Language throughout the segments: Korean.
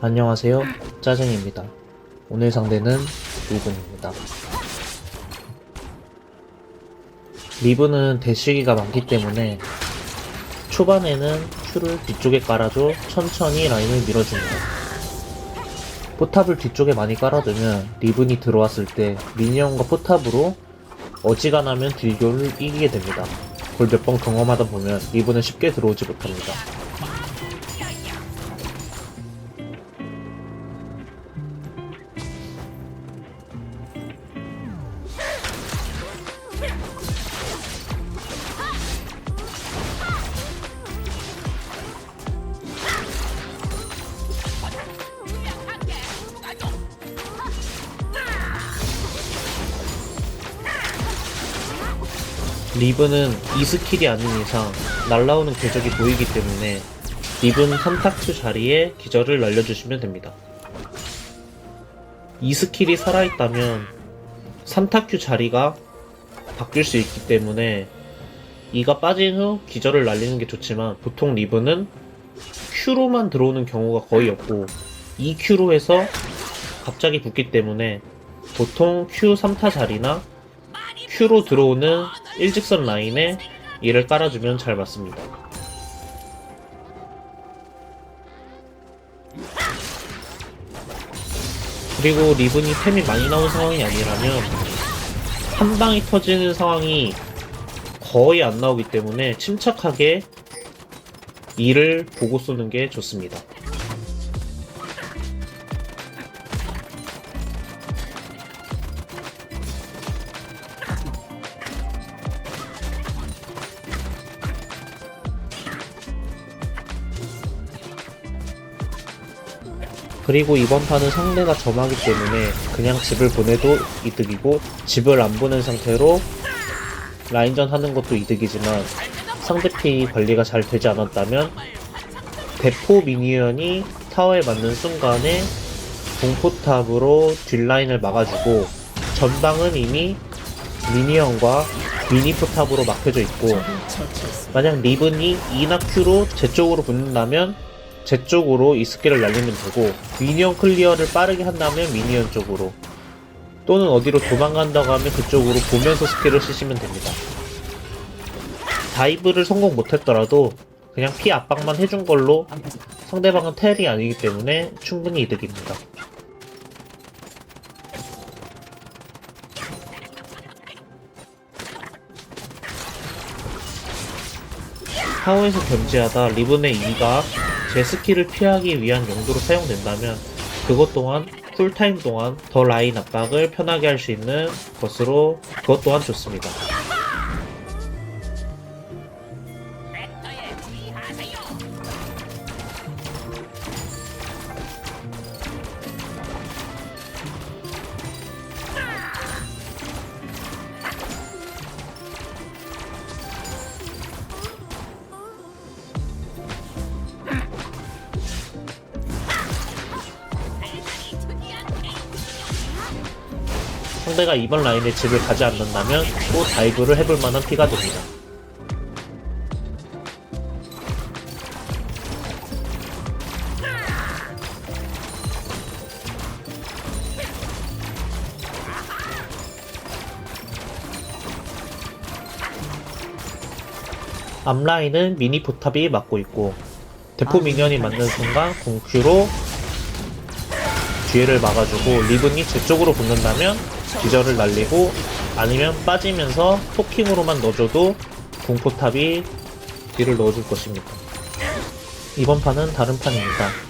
안녕하세요. 짜증입니다. 오늘 상대는 리븐입니다. 리븐은 대시기가 많기 때문에 초반에는 큐를 뒤쪽에 깔아줘 천천히 라인을 밀어줍니다. 포탑을 뒤쪽에 많이 깔아두면 리븐이 들어왔을 때 미니언과 포탑으로 어지간하면 딜교를 이기게 됩니다. 그걸 몇 번 경험하다 보면 리븐은 쉽게 들어오지 못합니다 리븐은 이 스킬이 아닌 이상 날라오는 궤적이 보이기 때문에 리븐 3탁추 자리에 기절을 날려주시면 됩니다. 이 스킬이 살아있다면 3탁큐 자리가 바뀔 수 있기 때문에 이가 빠진 후 기절을 날리는 게 좋지만 보통 리븐은 Q로만 들어오는 경우가 거의 없고 2Q로 해서 갑자기 붙기 때문에 보통 Q 3타 자리나 Q로 들어오는 일직선 라인에 이를 깔아주면 잘 맞습니다. 그리고 리븐이 템이 많이 나온 상황이 아니라면 한 방이 터지는 상황이 거의 안 나오기 때문에 침착하게 이를 보고 쏘는 게 좋습니다. 그리고 이번 판은 상대가 점하기 때문에 그냥 집을 보내도 이득이고 집을 안 보낸 상태로 라인전 하는 것도 이득이지만 상대피 관리가 잘 되지 않았다면 대포 미니언이 타워에 맞는 순간에 공포탑으로 뒷라인을 막아주고 전방은 이미 미니언과 미니포탑으로 막혀져 있고 만약 리븐이 이나 큐로 제 쪽으로 붙는다면 제 쪽으로 이 스킬을 날리면 되고 미니언 클리어를 빠르게 한다면 미니언 쪽으로 또는 어디로 도망간다고 하면 그쪽으로 보면서 스킬을 쓰시면 됩니다. 다이브를 성공 못했더라도 그냥 피 압박만 해준 걸로 상대방은 텔이 아니기 때문에 충분히 이득입니다. 타워에서 견제하다 리븐의 E가 제 스킬을 피하기 위한 용도로 사용된다면 그것 또한 쿨타임 동안 더 라인 압박을 편하게 할 수 있는 것으로 그것 또한 좋습니다. 상대가 이번 라인에 집을 가지 않는다면 또 다이브를 해볼 만한 피가 됩니다. 앞라인은 미니 포탑이 막고 있고 대포 미니언이 맞는 순간 공큐로 뒤를 막아주고 리븐이 제 쪽으로 붙는다면 기절을 날리고 아니면 빠지면서 토킹으로만 넣어줘도 공포탑이 뒤를 넣어줄 것입니다. 이번 판은 다른 판입니다.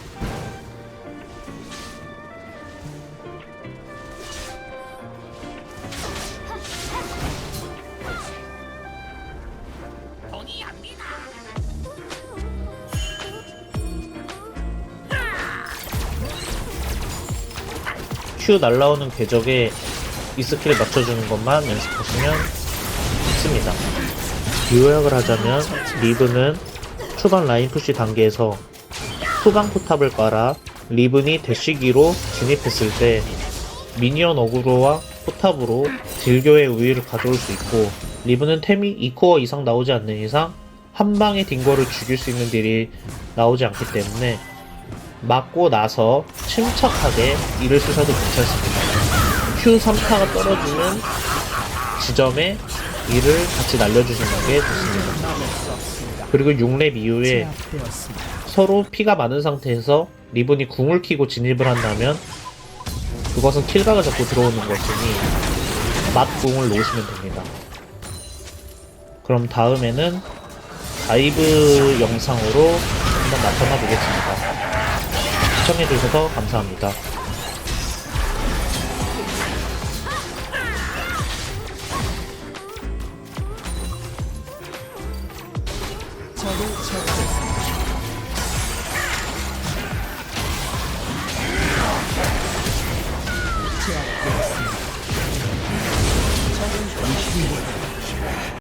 날라오는 궤적에 이 스킬을 맞춰주는 것만 연습하시면 좋습니다. 요약을 하자면 리븐은 초반 라인 푸시 단계에서 후방 포탑을 깔아 리븐이 대시기로 진입했을 때 미니언 어그로와 포탑으로 딜교의 우위를 가져올 수 있고 리븐은 템이 2코어 이상 나오지 않는 이상 한 방에 딩거를 죽일 수 있는 딜이 나오지 않기 때문에 맞고 나서 침착하게 이를 쓰셔도 괜찮습니다. Q 3타가 떨어지는 지점에 이를 같이 날려주시는 게 좋습니다. 그리고 6렙 이후에 서로 피가 많은 상태에서 리본이 궁을 키고 진입을 한다면 그것은 킬각을 잡고 들어오는 것이니 맞궁을 놓으시면 됩니다. 그럼 다음에는 다이브 영상으로 한번 나타나 보겠습니다. 시청해주셔서 감사합니다.